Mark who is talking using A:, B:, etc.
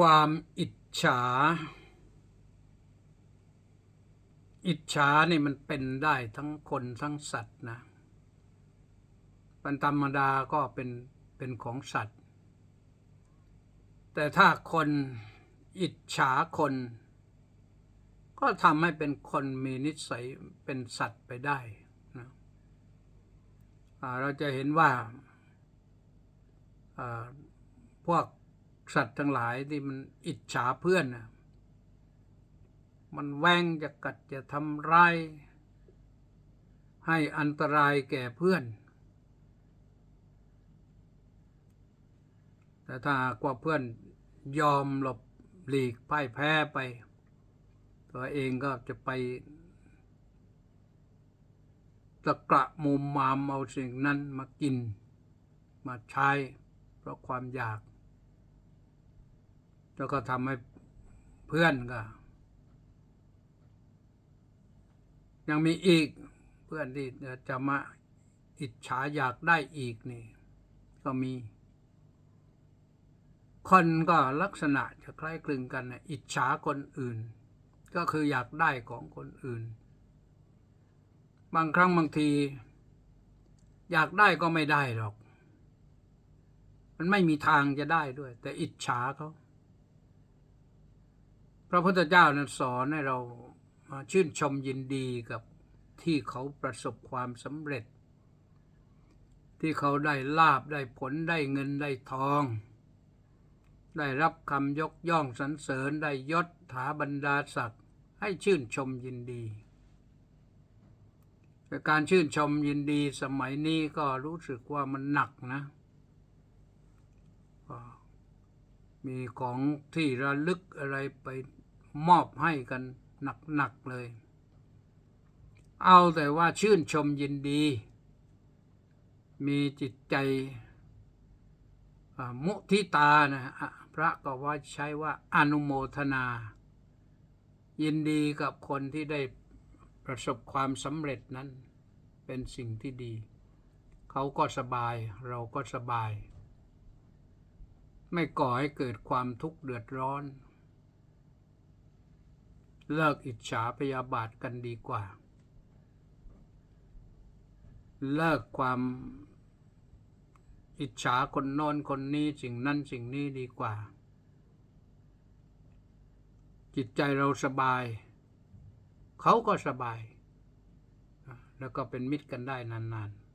A: ความอิจฉา อิจฉานี่มันเป็นได้ทั้งคนทั้งสัตว์นะป็นธรรมดาก็เป็นเป็นของสัตว์ แต่ถ้าคนอิจฉาคน ก็ทำให้เป็นคนมีนิสัยเป็นสัตว์ไปได้นะเราจะเห็นว่าพวก สัตว์ทั้งหลายที่มันอิจฉาเพื่อนนะมันแว่งจะกัดจะทำร้ายให้อันตรายแก่เพื่อน แต่ถ้าหากว่าเพื่อนยอมหลบหลีกพ่ายแพ้ไป ตัวเองก็จะไปตะกระมุมมามเอาสิ่งนั้นมากินมาใช้เพราะความอยาก แล้วก็ทำให้เพื่อนก็ ยังมีอีกเพื่อนที่จะมาอิจฉาอยากได้อีกนี่ ก็มี คนก็ลักษณะจะคล้ายคลึงกันนะอิจฉาคนอื่น ก็คืออยากได้ของคนอื่น บางครั้งบางที อยากได้ก็ไม่ได้หรอก มันไม่มีทางจะได้ด้วย แต่อิจฉาเขา พระพุทธเจ้านั้นสอนให้เรามาชื่นชมยินดีกับที่เขาประสบความสำเร็จ ที่เขาได้ลาบได้ผลได้เงินได้ทอง ได้รับคำยกย่องสรรเสริญได้ยศถาบรรดาศักดิ์ให้ชื่นชมยินดีแต่การชื่นชมยินดีสมัยนี้ก็รู้สึกว่ามันหนักนะมีของที่ระลึกอะไรไป มอบให้กันหนักๆเลย เอาแต่ว่าชื่นชมยินดี มีจิตใจมุทิตานะพระก็ว่าใช้ว่าอนุโมทนา ยินดีกับคนที่ได้ประสบความสำเร็จนั้น เป็นสิ่งที่ดี เขาก็สบายเราก็สบาย ไม่ก่อให้เกิดความทุกข์เดือดร้อน เลิกอิจฉาพยาบาทกันดีกว่า เลิกความอิจฉาคนโน้นคนนี้สิ่งนั้นสิ่งนี้ดีกว่า จิตใจเราสบาย เขาก็สบาย แล้วก็เป็นมิตรกันได้นานๆ